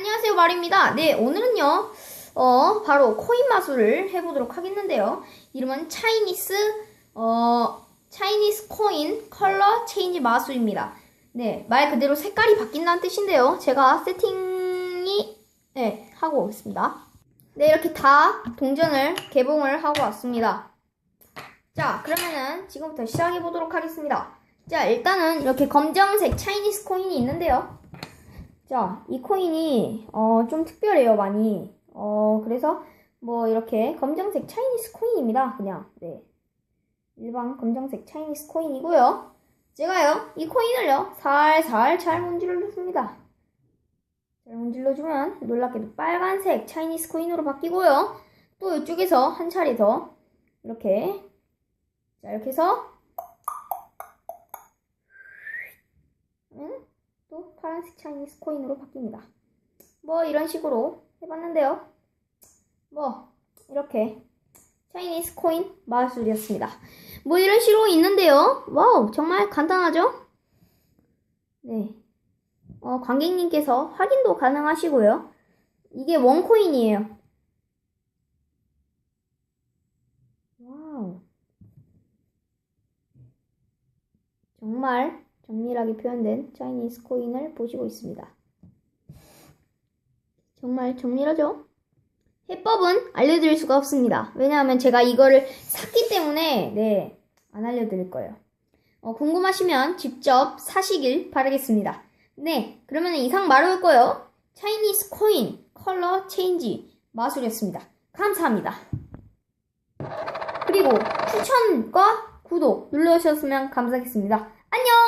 안녕하세요 마리입니다. 네 오늘은요 어 바로 코인 마술을 해보도록 하겠는데요. 이름은 차이니스 어 차이니스 코인 컬러 체인지 마술입니다. 네말 그대로 색깔이 바뀐다는 뜻인데요. 제가 세팅이 네 하고 오겠습니다. 네 이렇게 다 동전을 개봉을 하고 왔습니다. 자 그러면은 지금부터 시작해 보도록 하겠습니다. 자 일단은 이렇게 검정색 차이니스 코인이 있는데요. 자, 이 코인이 어, 좀 특별해요, 많이. 어, 그래서 뭐 이렇게 검정색 차이니스 코인입니다. 그냥 네. 일반 검정색 차이니스 코인이고요. 제가요, 이 코인을요, 살살 잘 문질러줍니다. 잘 문질러주면 놀랍게도 빨간색 차이니스 코인으로 바뀌고요. 또 이쪽에서 한 차례 더 이렇게 자, 이렇게 해서 응? 또 파란색 차이니스 코인으로 바뀝니다. 뭐 이런 식으로 해봤는데요. 뭐 이렇게 차이니스 코인 마술이었습니다. 뭐 이런 식으로 있는데요. 와우 정말 간단하죠? 네. 어, 관객님께서 확인도 가능하시고요. 이게 원코인이에요. 와우. 정말 정밀하게 표현된 차이니스 코인을 보시고 있습니다. 정말 정밀하죠? 해법은 알려드릴 수가 없습니다. 왜냐하면 제가 이거를 샀기 때문에 네, 안 알려드릴 거예요. 어, 궁금하시면 직접 사시길 바라겠습니다. 네, 그러면 이상 말할 거예요. 차이니스 코인 컬러 체인지 마술이었습니다. 감사합니다. 그리고 추천과 구독 눌러주셨으면 감사하겠습니다. 안녕!